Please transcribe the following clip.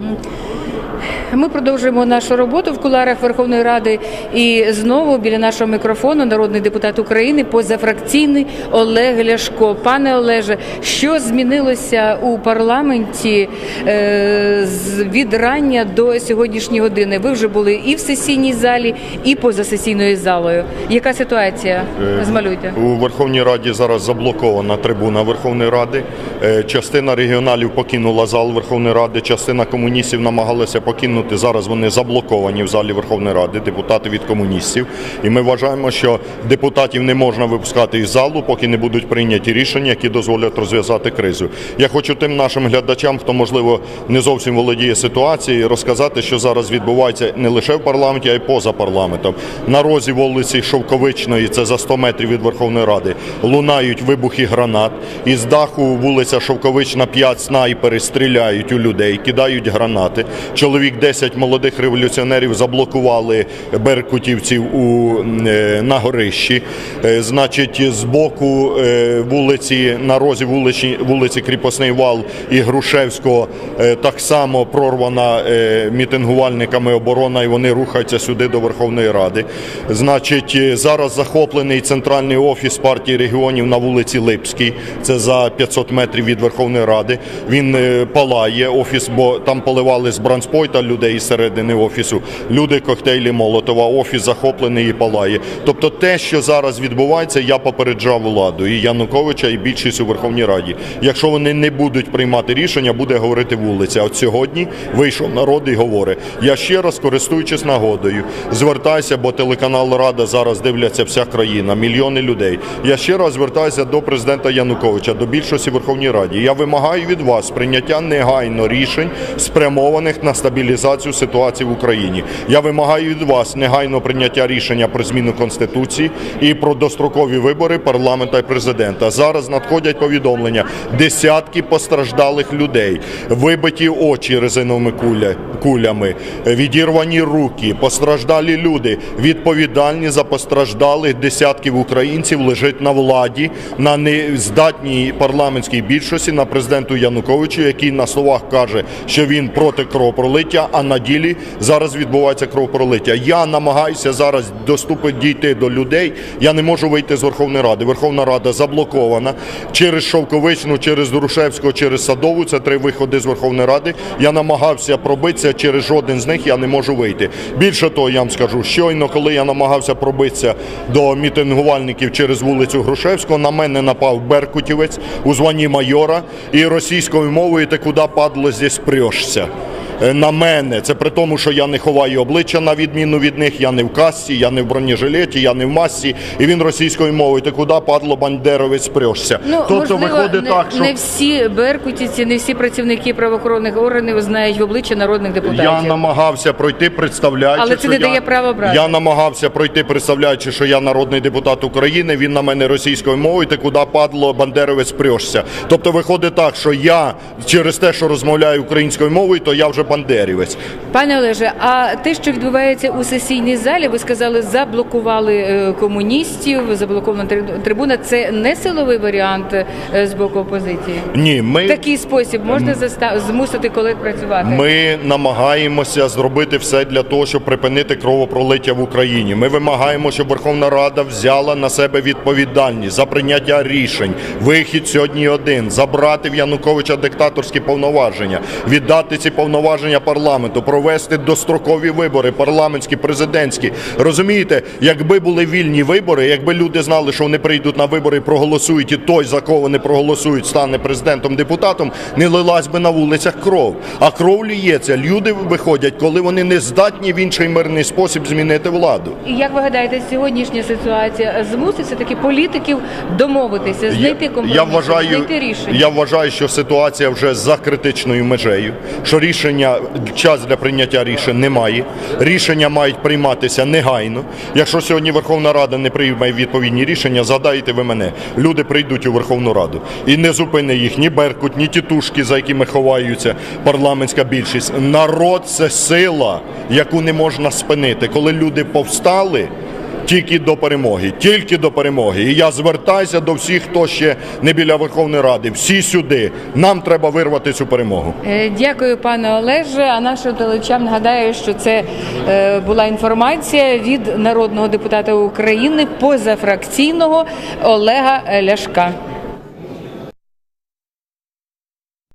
嗯。Ми продовжуємо нашу роботу в куларах Верховної Ради і знову біля нашого мікрофону народний депутат України позафракційний Олег Ляшко. Пане Олеже, що змінилося у парламенті е, від рання до сьогоднішньої години? Ви вже були і в сесійній залі, і поза сесійною залою. Яка ситуація? Е, Змалюйте. У Верховній Раді зараз заблокована трибуна Верховної Ради. Е, Частина регіоналів покинула зал Верховної Ради, частина комуністів намагалася покинути. Зараз вони заблоковані в залі Верховної Ради, депутати від комуністів. І ми вважаємо, що депутатів не можна випускати із залу, поки не будуть прийняті рішення, які дозволять розв'язати кризу. Я хочу тим нашим глядачам, хто можливо не зовсім володіє ситуацією, розказати, що зараз відбувається не лише в парламенті, а й поза парламентом. На розі вулиці Шовковичної, це за 100 метрів від Верховної Ради, лунають вибухи гранат. Із даху вулиця Шовковична 5 снайпери стріляють у людей, кидають гранати. Чоловік 10 молодих революціонерів заблокували беркутівців у, е, на горищі. Е, Значить, з боку е, вулиці, на розі вулиці, вулиці Кріпосний вал і Грушевського так само прорвана мітингувальниками оборона, і вони рухаються сюди до Верховної Ради. Значить, зараз захоплений центральний офіс партії регіонів на вулиці Липській. Це за 500 метрів від Верховної Ради. Він палає офіс, бо там поливали з бранспойта людей із середини офісу. Люди коктейлі Молотова. Офіс захоплений і палає. Тобто, те, що зараз відбувається, я попереджав владу і Януковича, і більшість у Верховній Раді. Якщо вони не будуть приймати рішення, буде говорити вулиця. От сьогодні вийшов народ і говорить. Я ще раз користуючись нагодою, звертаюся, бо телеканал Рада зараз дивляться вся країна, мільйони людей. Я ще раз звертаюся до президента Януковича, до більшості Верховній Раді. Я вимагаю від вас прийняття негайно рішень, спрямованих на стабілізацію ситуації в Україні. Я вимагаю від вас негайно прийняття рішення про зміну конституції і про дострокові вибори парламента і президента. Зараз надходять повідомлення: десятки постраждалих людей, вибиті очі резиновими кулями, відірвані руки, постраждалі люди. Відповідальні за постраждалих десятків українців лежить на владі, на нездатній парламентській більшості, на президенту Януковичу, який на словах каже, що він проти кровопролиття, а на ділі зараз відбувається кровопролиття. Я намагаюся зараз доступити дійти до людей. Я не можу вийти з Верховної Ради. Верховна Рада заблокована через Шовковичну, через Грушевського, через Садову. Це три виходи з Верховної Ради. Я намагався пробитися через жоден з них. Я не можу вийти. Більше того, я вам скажу, щойно, коли я намагався пробитися до мітингувальників через вулицю Грушевського, на мене напав Беркутівець у званні майора і російською мовою ти куди падло здесь прешся. Е, на мене. Це при тому, що я не ховаю обличчя на відміну від них, я не в касці, я не в бронежилеті, я не в масці. І він російською мовою, ти куди, падло, бандеровець, прешся. Ну, тобто можливо, виходить не, так, що не всі беркутівці, не всі працівники правоохоронних органів знають в обличчя народних депутатів. я намагався пройти, представляючи, Але це що не я, дає права брати. Я намагався пройти, представляючи, що я народний депутат України. Він на мене російською мовою, ти куди, падло, бандеровець, прешся. Тобто виходить так, що я через те, що розмовляю українською мовою, то я вже бандерівець. Пане Олеже, а те, що відбувається у сесійній залі, ви сказали, заблокували е, комуністів, заблокована трибуна. Це не силовий варіант е, з боку опозиції. Ні, ми такий спосіб можна заста- змусити колег працювати. Ми намагаємося зробити все для того, щоб припинити кровопролиття в Україні. Ми вимагаємо, щоб Верховна Рада взяла на себе відповідальність за прийняття рішень. Вихід сьогодні один забрати в Януковича диктаторські повноваження, віддати ці повноваження парламенту, провести дострокові вибори, парламентські, президентські. Розумієте, якби були вільні вибори, якби люди знали, що вони прийдуть на вибори, і проголосують, і той, за кого вони проголосують, стане президентом, депутатом, не лилась би на вулицях кров. А кров ліється. Люди виходять, коли вони не здатні в інший мирний спосіб змінити владу. І як ви гадаєте, сьогоднішня ситуація змусить все таки політиків домовитися, знайти компроміс, я вважаю, знайти рішення? я вважаю, що ситуація вже за критичною межею, що рішення час для прийняття рішень немає. Рішення мають прийматися негайно. Якщо сьогодні Верховна Рада не прийме відповідні рішення, згадайте ви мене. Люди прийдуть у Верховну Раду і не зупине їх ні Беркут, ні тітушки, за якими ховаються парламентська більшість. Народ це сила, яку не можна спинити. Коли люди повстали. Тільки до перемоги, тільки до перемоги. І я звертаюся до всіх, хто ще не біля Верховної Ради. Всі сюди. Нам треба вирвати цю перемогу. Е, Дякую, пане Олеже. А нашим телечам нагадаю, що це е, була інформація від народного депутата України позафракційного Олега Ляшка.